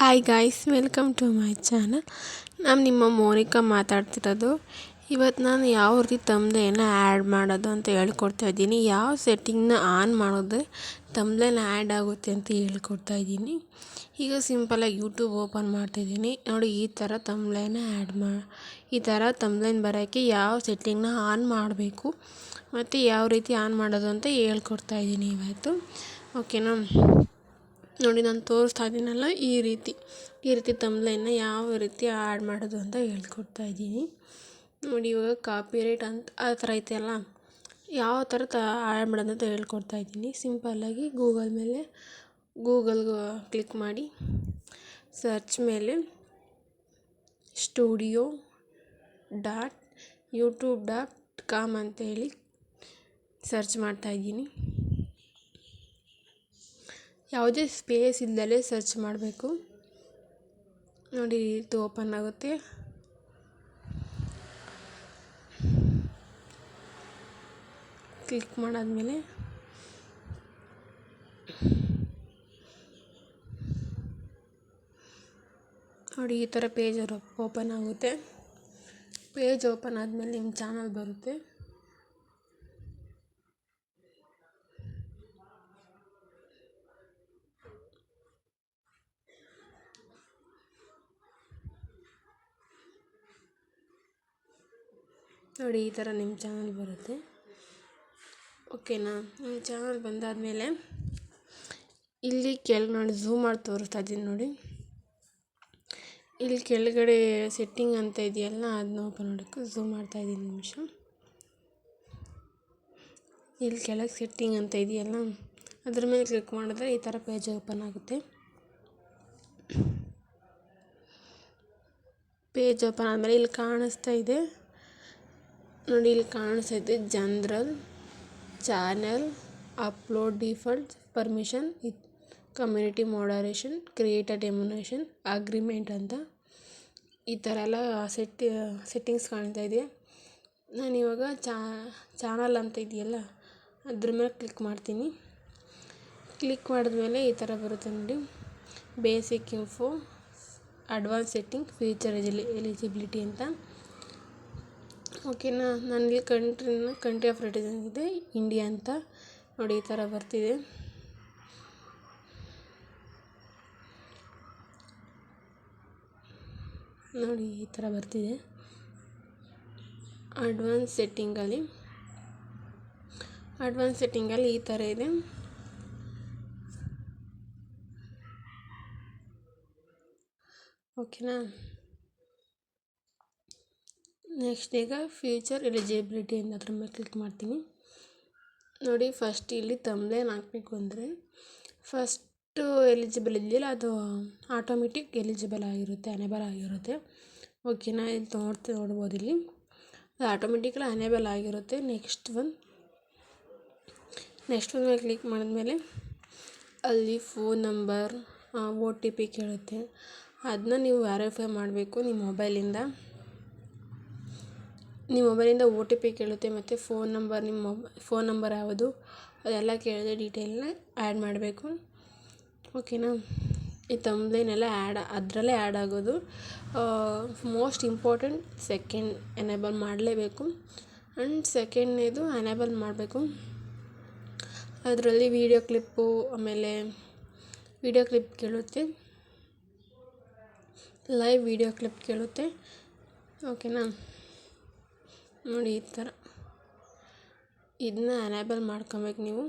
Hi guys welcome to my channel ನಾನು ನಿಮ್ಮ ಮೋನಿಕಾ ಮಾತಾಡ್ತಿರೋದು. ಇವತ್ತು ನಾನು ಯಾವ ರೀತಿ ತಮ್ಲೇನ ಆ್ಯಡ್ ಮಾಡೋದು ಅಂತ ಹೇಳ್ಕೊಡ್ತಾ ಇದ್ದೀನಿ. ಯಾವ ಸೆಟ್ಟಿಂಗ್ನ ಆನ್ ಮಾಡಿದ್ರೆ ತಮ್ಲೇನ್ ಆ್ಯಡ್ ಆಗುತ್ತೆ ಅಂತ ಹೇಳ್ಕೊಡ್ತಾ ಇದ್ದೀನಿ. ಈಗ ಸಿಂಪಲಾಗಿ ಯೂಟ್ಯೂಬ್ ಓಪನ್ ಮಾಡ್ತಾಯಿದ್ದೀನಿ ನೋಡಿ, ಈ ಥರ ತಂಬ್ಲೆನ ಆ್ಯಡ್ ಮಾ, ಈ ಥರ ತಮ್ಲೈನ್ ಬರೋಕ್ಕೆ ಯಾವ ಸೆಟ್ಟಿಂಗ್ನ ಆನ್ ಮಾಡಬೇಕು, ಮತ್ತು ಯಾವ ರೀತಿ ಆನ್ ಮಾಡೋದು ಅಂತ ಹೇಳ್ಕೊಡ್ತಾ ಇದ್ದೀನಿ ಇವತ್ತು. ಓಕೆನಾ ನೋಡಿ ನಾನು ತೋರಿಸ್ತಾ ಇದ್ದೀನಲ್ಲ ಈ ರೀತಿ. ಈ ರೀತಿ ತಮ್ಲೈನ್ನ ಯಾವ ರೀತಿ ಆ್ಯಡ್ ಮಾಡೋದು ಅಂತ ಹೇಳ್ಕೊಡ್ತಾ ಇದ್ದೀನಿ. ನೋಡಿ ಇವಾಗ ಕಾಪಿ ಕಾಪಿರೈಟ್ ಅಂತ ಆ ಥರ ಐತೆಲ್ಲ ಯಾವ ಥರ ತ ಆ್ಯಡ್ ಮಾಡೋದು ಅಂತ ಹೇಳ್ಕೊಡ್ತಾ ಇದ್ದೀನಿ. ಸಿಂಪಲ್ಲಾಗಿ ಗೂಗಲ್ ಮೇಲೆ ಗೂಗಲ್ಗೆ ಕ್ಲಿಕ್ ಮಾಡಿ ಸರ್ಚ್ ಮೇಲೆ studio dot YouTube dot com ಅಂತೇಳಿ ಸರ್ಚ್ ಮಾಡ್ತಾಯಿದ್ದೀನಿ ಯಾವುದೇ ಸ್ಪೇಸ್ ಇಲ್ಲದಲೇ ಸರ್ಚ್ ಮಾಡಬೇಕು. ನೋಡಿ ಇದು ಓಪನ್ ಆಗುತ್ತೆ. ಕ್ಲಿಕ್ ಮಾಡಾದಮೇಲೆ ನೋಡಿ, ಈ ಥರ ಪೇಜ್ ಓಪನ್ ಆಗುತ್ತೆ. ಪೇಜ್ ಓಪನ್ ಆದಮೇಲೆ ನಿಮ್ಮ ಚಾನಲ್ ಬರುತ್ತೆ. ನೋಡಿ, ಈ ಥರ ನಿಮ್ಮ ಚಾನಲ್ ಬರುತ್ತೆ. ಓಕೆನಾ ನಿಮ್ಮ ಚಾನಲ್ ಬಂದಾದಮೇಲೆ ಇಲ್ಲಿ ಕೆಳಗೆ ನೋಡಿ ಝೂಮ್ ಮಾಡಿ ತೋರಿಸ್ತಾ ಇದ್ದೀನಿ ನೋಡಿ. ಇಲ್ಲಿ ಕೆಳಗಡೆ ಸೆಟ್ಟಿಂಗ್ ಅಂತ ಇದೆಯಲ್ಲ ಅದನ್ನ ಓಪನ್ ಮಾಡೋಕ್ಕೆ ಝೂಮ್ ಮಾಡ್ತಾ ಇದ್ದೀನಿ ನಿಮಿಷ. ಇಲ್ಲಿ ಕೆಳಗೆ ಸೆಟ್ಟಿಂಗ್ ಅಂತ ಇದೆಯಲ್ಲ, ಅದ್ರ ಮೇಲೆ ಕ್ಲಿಕ್ ಮಾಡಿದ್ರೆ ಈ ಥರ ಪೇಜ್ ಓಪನ್ ಆಗುತ್ತೆ. ಪೇಜ್ ಓಪನ್ ಆದಮೇಲೆ ಇಲ್ಲಿ ಕಾಣಿಸ್ತಾ ಇದೆ. ನೋಡಿ, ಇಲ್ಲಿ ಕಾಣಿಸ್ತೈತೆ general, channel, upload default, permission community moderation create demonetisation agreement ಅಂತ. ಈ ಥರ ಎಲ್ಲ ಸೆಟ್ಟಿ, ಸೆಟ್ಟಿಂಗ್ಸ್ ಕಾಣ್ತಾ ಇದೆ. ನಾನು ಇವಾಗ ಚಾನಲ್ ಅಂತ ಇದೆಯಲ್ಲ, ಅದ್ರ ಮೇಲೆ ಕ್ಲಿಕ್ ಮಾಡ್ತೀನಿ. ಕ್ಲಿಕ್ ಮಾಡಿದ್ಮೇಲೆ ಈ ಥರ ಬರುತ್ತೆ ನೋಡಿ. Basic info advance setting future eligibility ಅಂತ. ಓಕೆನಾ ನನಗೆ ಕಂಟ್ರಿನ ಕಂಟ್ರಿ ಆಫ್ ರೆಡಿಸನ್ ಇದೆ ಇಂಡಿಯಾ ಅಂತ ನೋಡಿ ಈ ಥರ ಬರ್ತಿದೆ. ನೋಡಿ ಈ ಥರ ಬರ್ತಿದೆ. ಅಡ್ವಾನ್ಸ್ ಸೆಟ್ಟಿಂಗಲ್ಲಿ ಅಡ್ವಾನ್ಸ್ ಸೆಟ್ಟಿಂಗಲ್ಲಿ ಈ ಥರ ಇದೆ. ಓಕೆನಾ ನೆಕ್ಸ್ಟ್ ಈಗ ಫ್ಯೂಚರ್ ಎಲಿಜಿಬಿಲಿಟಿ ಅಂತ ಅದ್ರ ಮೇಲೆ ಕ್ಲಿಕ್ ಮಾಡ್ತೀನಿ. ನೋಡಿ ಫಸ್ಟ್ ಇಲ್ಲಿ ತಮ್ಲೇನ್ ಹಾಕಬೇಕು ಅಂದರೆ ಫಸ್ಟು ಎಲಿಜಿಬಲ್ ಇದೆಯಲ್ಲ ಅದು ಆಟೋಮೆಟಿಕ್ ಎಲಿಜಿಬಲ್ ಆಗಿರುತ್ತೆ ಅನೇಬಲ್ ಆಗಿರುತ್ತೆ. ಓಕೆ ನಾ ಇಲ್ಲಿ ನೋಡ್ತೀನಿ ನೋಡ್ಬೋದು ಇಲ್ಲಿ. ಅದು ಆಟೋಮೆಟಿಕಲಿ ಅನೇಬಲ್ ಆಗಿರುತ್ತೆ. ನೆಕ್ಸ್ಟ್ ಒನ್ ನೆಕ್ಸ್ಟ್ ಒನ್ ಮೇಲೆ ಕ್ಲಿಕ್ ಮಾಡಿದ್ಮೇಲೆ ಅಲ್ಲಿ phone number O T P ಕೇಳುತ್ತೆ. ಅದನ್ನ ನೀವು ವ್ಯಾರಿಫೈ ಮಾಡಬೇಕು ನಿಮ್ಮ ಮೊಬೈಲಿಂದ ನಿಮ್ಮ ಮೊಬೈಲಿಂದ ಓ ಟಿ ಪಿ ಕೇಳುತ್ತೆ ಮತ್ತು ಫೋನ್ ನಂಬರ್, ನಿಮ್ಮ ಮೊಬೈ ಫೋನ್ ನಂಬರ್ ಯಾವುದು, ಅದೆಲ್ಲ ಕೇಳಿದ್ರೆ ಡೀಟೇಲನ್ನ ಆ್ಯಡ್ ಮಾಡಬೇಕು. ಓಕೆನಾ ಈ ತಮ್ಮದೇನೆಲ್ಲ ಆ್ಯಡ್ ಅದರಲ್ಲೇ ಆ್ಯಡ್ ಆಗೋದು. ಮೋಸ್ಟ್ ಇಂಪಾರ್ಟೆಂಟ್ ಸೆಕೆಂಡ್ ಎನೇಬಲ್ ಮಾಡಲೇಬೇಕು. ಆ್ಯಂಡ್ ಸೆಕೆಂಡ್ನೇದು ಎನೇಬಲ್ ಮಾಡಬೇಕು. ಅದರಲ್ಲಿ ವೀಡಿಯೋ ಕ್ಲಿಪ್ಪು ಆಮೇಲೆ ವೀಡಿಯೋ ಕ್ಲಿಪ್ ಕೇಳುತ್ತೆ. ಲೈವ್ ವೀಡಿಯೋ ಕ್ಲಿಪ್ ಕೇಳುತ್ತೆ. ಓಕೆನಾ ನೋಡಿ ಈ ಥರ. ಇದನ್ನ ಎನೇಬಲ್ ಮಾಡ್ಕೊಬೇಕು ನೀವು.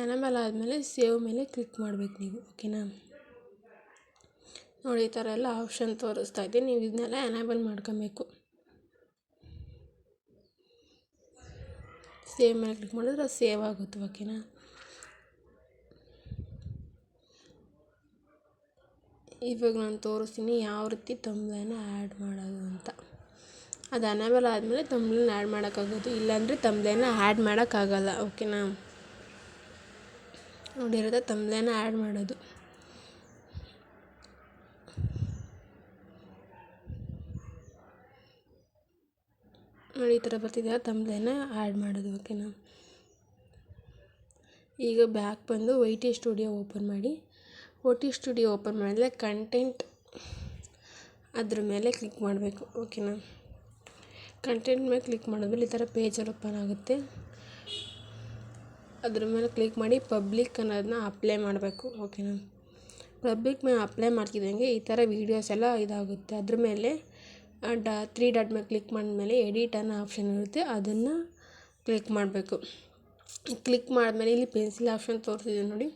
ಎನೇಬಲ್ ಆದಮೇಲೆ ಸೇವ್ ಮೇಲೆ ಕ್ಲಿಕ್ ಮಾಡಬೇಕು ನೀವು ಓಕೆನಾ ನೋಡಿ ಈ ಥರ ಎಲ್ಲ ಆಪ್ಷನ್ ತೋರಿಸ್ತಾ ಇದೆ ನೀವು ಇದನ್ನೆಲ್ಲ ಎನೇಬಲ್ ಮಾಡ್ಕೊಬೇಕು. ಸೇವ್ ಮೇಲೆ ಕ್ಲಿಕ್ ಮಾಡಿದ್ರೆ ಅದು ಸೇವ್ ಆಗುತ್ತೆ ಓಕೆನಾ ಇವಾಗ ನಾನು ತೋರಿಸ್ತೀನಿ ಯಾವ ರೀತಿ ತೊಂದರೆನ ಆ್ಯಡ್ ಮಾಡೋದು ಅಂತ. ಅದು ಅನೇಬಲ್ ಆದಮೇಲೆ ತಮ್ಬ್ಲೈನ್ ಆ್ಯಡ್ ಮಾಡೋಕ್ಕಾಗೋದು. ಇಲ್ಲಾಂದರೆ ತಂಬ್ಲೇನ ಆ್ಯಡ್ ಮಾಡೋಕ್ಕಾಗಲ್ಲ. ಓಕೆನಾ ನೋಡಿರೋದ ತಂಬ್ಲೇನ ಆ್ಯಡ್ ಮಾಡೋದು. ನೋಡಿ, ಈ ಥರ ಬರ್ತಿದೆ ತಮ್ಬ್ಲೈನ ಆ್ಯಡ್ ಮಾಡೋದು. ಓಕೆನಾ ಈಗ ಬ್ಯಾಕ್ ಬಂದು ವೈ ಟಿ ಸ್ಟುಡಿಯೋ ಓಪನ್ ಮಾಡಿ. ಒ ಟಿ ಸ್ಟುಡಿಯೋ ಓಪನ್ ಮಾಡಿದ್ರೆ ಕಂಟೆಂಟ್ ಅದ್ರ ಮೇಲೆ ಕ್ಲಿಕ್ ಮಾಡಬೇಕು. ಓಕೆನಾ ಕಂಟೆಂಟ್ ಮೇಲೆ ಕ್ಲಿಕ್ ಮಾಡಿದ್ಮೇಲೆ ಈ ಥರ ಪೇಜಲ್ಲಿ ಓಪನ್ ಆಗುತ್ತೆ. ಅದ್ರ ಮೇಲೆ ಕ್ಲಿಕ್ ಮಾಡಿ ಪಬ್ಲಿಕ್ ಅನ್ನೋದನ್ನ ಅಪ್ಲೈ ಮಾಡಬೇಕು. ಓಕೆನಾ ಪಬ್ಲಿಕ್ ಮೇಲೆ ಅಪ್ಲೈ ಮಾಡ್ತಿದ್ದಂಗೆ ಈ ಥರ ವೀಡಿಯೋಸ್ ಎಲ್ಲ ಇದಾಗುತ್ತೆ. ಅದ್ರ ಮೇಲೆ ಡ ತ್ರೀ ಡಾಟ್ ಮೇಲೆ ಕ್ಲಿಕ್ ಮಾಡಿದ್ಮೇಲೆ ಎಡಿಟ್ ಅನ್ನೋ ಆಪ್ಷನ್ ಇರುತ್ತೆ. ಅದನ್ನು ಕ್ಲಿಕ್ ಮಾಡಬೇಕು. ಕ್ಲಿಕ್ ಮಾಡಿದ್ಮೇಲೆ ಇಲ್ಲಿ ಪೆನ್ಸಿಲ್ ಆಪ್ಷನ್ ತೋರಿಸಿದೆ ನೋಡಿ.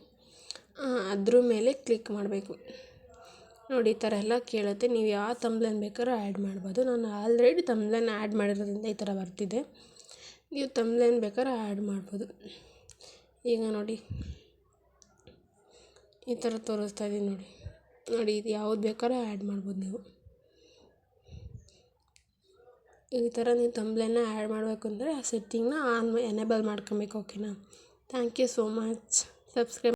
ಅದ್ರ ಮೇಲೆ ಕ್ಲಿಕ್ ಮಾಡಬೇಕು. ನೋಡಿ, ಈ ಥರ ಎಲ್ಲ ಕೇಳುತ್ತೆ. ನೀವು ಯಾವ ತಂಬ್ಲೆನ್ ಬೇಕಾದ್ರೂ ಆ್ಯಡ್ ಮಾಡ್ಬೋದು. ನಾನು ಆಲ್ರೆಡಿ ತಂಬ್ಲನ್ ಆ್ಯಡ್ ಮಾಡಿರೋದ್ರಿಂದ ಈ ಥರ ಬರ್ತಿದೆ. ನೀವು ತಂಬ್ಲೆನ್ ಬೇಕಾದ್ರೆ ಆ್ಯಡ್ ಮಾಡ್ಬೋದು. ಈಗ ನೋಡಿ, ಈ ಥರ ತೋರಿಸ್ತಾ ಇದೀನಿ ನೋಡಿ. ನೋಡಿ, ಇದು ಯಾವ್ದು ಬೇಕಾದ್ರೂ ಆ್ಯಡ್ ಮಾಡ್ಬೋದು ನೀವು. ಈ ಥರ ನೀವು ತಂಬ್ಲೆನ ಆ್ಯಡ್ ಮಾಡಬೇಕು ಅಂದರೆ ಆ ಸೆಟ್ಟಿಂಗ್ನ ಆನ್ ಎನೇಬಲ್ ಮಾಡ್ಕೊಬೇಕು ಓಕೆನಾ thank you so much subscribe